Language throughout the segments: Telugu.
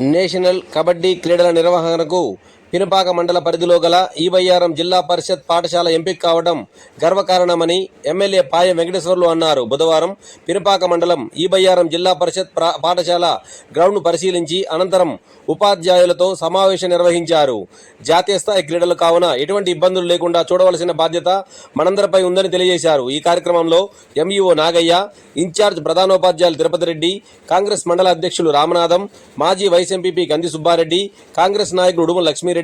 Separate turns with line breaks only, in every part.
నేషనల్ కబడ్డీ క్రీడల నిర్వహణకు పినపాక మండల పరిధిలో గల ఈవైఆర్ఎం జిల్లా పరిషత్ పాఠశాల ఎంపిక కావడం గర్వకారణమని ఎమ్మెల్యే పాయ వెంకటేశ్వర్లు అన్నారు. బుధవారం పినపాక మండలం ఈవైఆర్ఎం జిల్లా పరిషత్ పాఠశాల గ్రౌండ్ను పరిశీలించి అనంతరం ఉపాధ్యాయులతో సమావేశం నిర్వహించారు. జాతీయ స్థాయి క్రీడలు కావున ఎటువంటి ఇబ్బందులు లేకుండా చూడవలసిన బాధ్యత మనందరిపై ఉందని తెలియజేశారు. ఈ కార్యక్రమంలో ఎంఈఓ నాగయ్య ఇన్ఛార్జ్ ప్రధానోపాధ్యాయులు తిరుపతి రెడ్డి కాంగ్రెస్ మండల అధ్యక్షులు రామనాథం మాజీ వైస్ ఎంపీపీ గంది సుబ్బారెడ్డి కాంగ్రెస్ నాయకుడు ఉడుమ లక్ష్మీరెడ్డి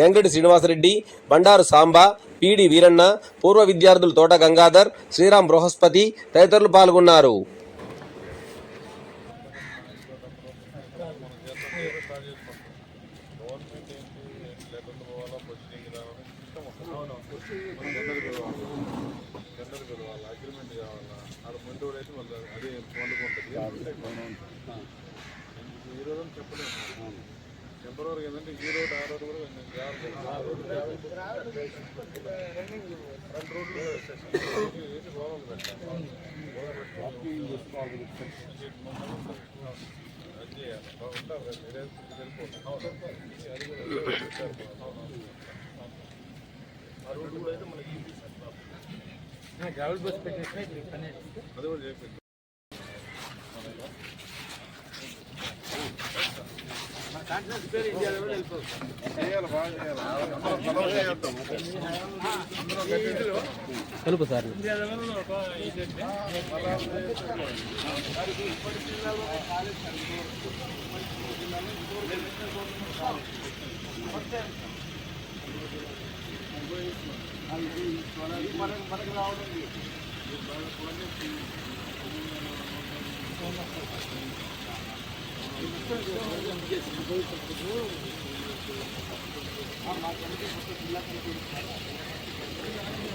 గంగడి శ్రీనివాసరెడ్డి బండారు సాంబా పీడి వీరన్న పూర్వ విద్యార్థులు తోట గంగాధర్ శ్రీరామ్ బృహస్పతి తదితరులు పాల్గొన్నారు.
చెప్పలేదు టెంపరీ ఏంటంటే ఈ రోడ్ ఆ రోడ్ కూడా రెండు రోడ్లు ఏంటి గోడలు అది చేయాలి కదా ఆ రోడ్డు కూడా అయితే మనకి
గ్రావెల్ బస్ పెట్టేసిన ఇప్పుడు పని
అది కూడా చేయాలి బాగా చేయాలి
రావడం
జిల్లా